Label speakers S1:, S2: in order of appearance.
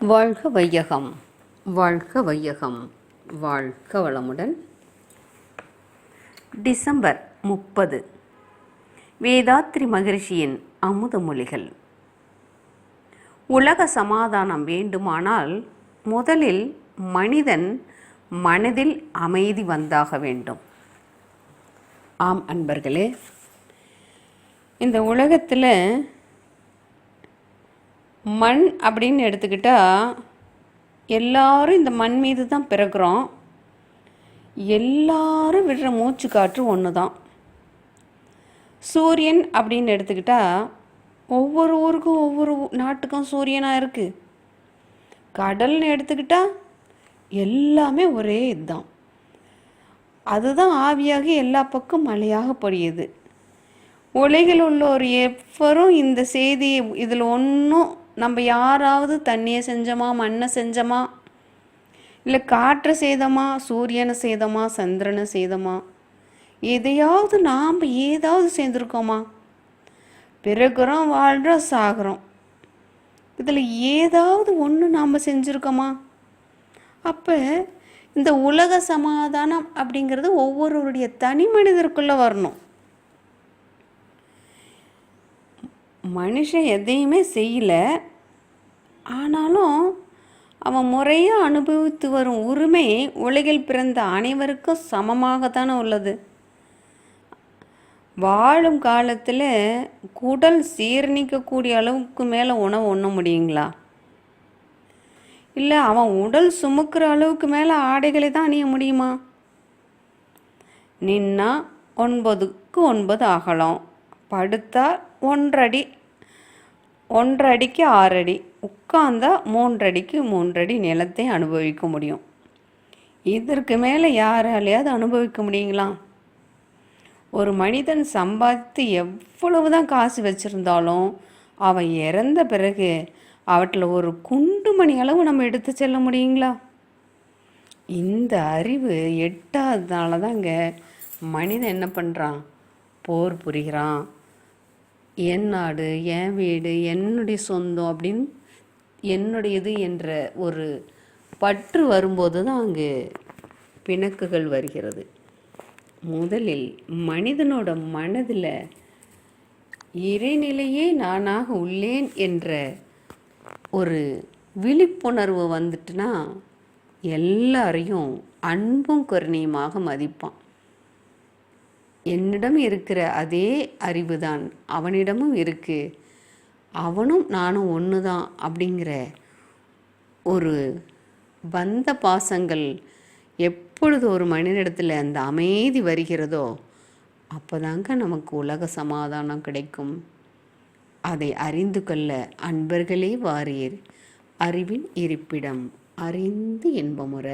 S1: வாழ்க வையகம். வாழ்க வையகம். வாழ்க வளமுடன். டிசம்பர் முப்பது. வேதாத்ரி மகிழ்ச்சியின் அமுத மொழிகள். உலக சமாதானம் வேண்டுமானால் முதலில் மனிதன் மனதில் அமைதி வந்தாக வேண்டும். ஆம் அன்பர்களே. இந்த உலகத்தில் மண் அப்படின்னு எடுத்துக்கிட்டால் எல்லாரும் இந்த மண் மீது தான் பிறக்கிறோம். எல்லாரும் விடுற மூச்சு காற்று ஒன்று தான் சூரியன் அப்படின்னு எடுத்துக்கிட்டால் ஒவ்வொரு ஊருக்கும் ஒவ்வொரு நாட்டுக்கும் சூரியனாக இருக்குது கடல்னு எடுத்துக்கிட்டால் எல்லாமே ஒரே இதுதான். அதுதான் ஆவியாகி எல்லா பக்கம் மழையாக பொழியுது. உலகில் உள்ளோர் எவரும் இந்த செய்தி இதில் ஒன்றும் நம்ம யாராவது தண்ணியை செஞ்சோமா மண்ணை செஞ்சோமா இல்லை காற்றை செய்தோமா சூரியனை செய்தோமா சந்திரனை செய்தோமா எதையாவது நாம் ஏதாவது சேர்ந்துருக்கோமா? பிறகுறோம் வாழ்கிறோம் சாகிறோம். இதில் ஏதாவது ஒன்று நாம் செஞ்சுருக்கோமா? அப்போ இந்த உலக சமாதானம் அப்படிங்கிறது ஒவ்வொருவருடைய தனி மனிதருக்குள்ளே வரணும். மனுஷன் எதையுமே செய்யலை. ஆனாலும் அவன் முறையாக அனுபவித்து வரும் உரிமை உலகில் பிறந்த அனைவருக்கும் சமமாக தானே உள்ளது. வாழும் காலத்தில் குடல் சீரணிக்கக்கூடிய அளவுக்கு மேலே உணவு உண்ண முடியுங்களா? இல்லை அவன் உடல் சுமக்கிற அளவுக்கு மேலே ஆடைகளை தான் அணிய முடியுமா? நின்னா ஒன்பதுக்கு ஒன்பது அகலம் படுத்தால் ஒன்றடி ஒன்றடிக்கு ஆறடி. உட்கார்ந்தா மூன்றடிக்கு மூன்றடி நிலத்தை அனுபவிக்க முடியும். இதற்கு மேலே யாராலையாவது அனுபவிக்க முடியுங்களா? ஒரு மனிதன் சம்பாதித்து எவ்வளவு தான் காசு வச்சுருந்தாலும் அவன் இறந்த பிறகு அவற்றில் ஒரு குண்டு மணி அளவு நம்ம எடுத்து செல்ல முடியுங்களா? இந்த அறிவு எட்டாததுனால தாங்க மனிதன் என்ன பண்ணுறான் போர் புரிகிறான். என் நாடு என் வீடு என்னுடைய சொந்தம் அப்படின்னு என்னுடையது என்ற ஒரு பற்று வரும்போது தான் அங்கு பிணக்குகள் வருகிறது. முதலில் மனிதனோட மனதில் இறைநிலையே நானாக உள்ளேன் என்ற ஒரு விழிப்புணர்வு வந்துட்டுனா எல்லாரையும் அன்பும் கருணையுமாக மதிப்பான். என்னிடம் இருக்கிற அதே அறிவு தான் அவனிடமும் இருக்கு. அவனும் நானும் ஒன்று தான் அப்படிங்கிற ஒரு பந்த பாசங்கள் எப்பொழுது ஒரு மனிதனிடத்தில் அந்த அமைதி வருகிறதோ அப்போதாங்க நமக்கு உலக சமாதானம் கிடைக்கும். அதை அறிந்து கொள்ள அன்பர்களே வாரீர் அறிவின் இருப்பிடம் அறிந்து இன்பமுற.